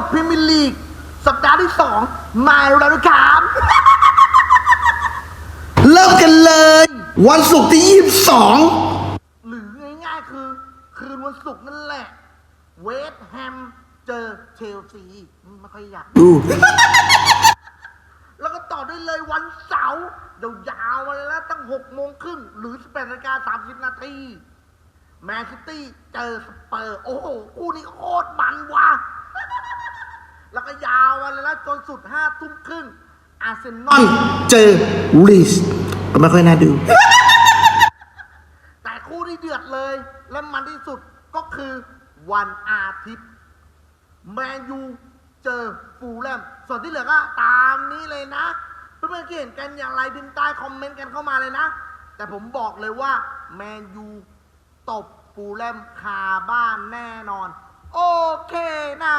ดพรีเมียร์ลีก สัปดาห์ที่สองมาแล้วนะครับ เริ่มกันเลย วันศุกร์ที่หรือง่ายๆคือ คืนวันศุกร์นั่นแหละ เวสต์แฮมเจอเชลซีไม่ค่อยอยาก22ดู แล้วก็ต่อด้วยเลยวันเสาร์ยาวๆมาเลยนะตั้ง6โมงครึ่งหรือ 18นาฬิกา30 นาทีแมนซิตี้เจอสเปอร์ โอ้โห คู่นี้โคตรมันว่ะ แล้วก็ยาวมาเลยนะ จนสุด5ทุ่มครึ่งอาร์เซนอลเจอลีสก็ไม่ค่อยน่าดู แต่คู่ที่เดือดเลย และมันที่สุดก็คือวันอาทิตย์ แมนยูเจอฟูลแลมส่วนที่เหลือก็ตามนี้เลยนะ เพื่อนๆคิดเห็นกันอย่างไรพิมพ์ใต้คอมเมนต์กันเข้ามาเลยนะ แต่ผมบอกเลยว่า แมนยูตบฟูลแลมคาบ้านแน่นอน โอเคนะ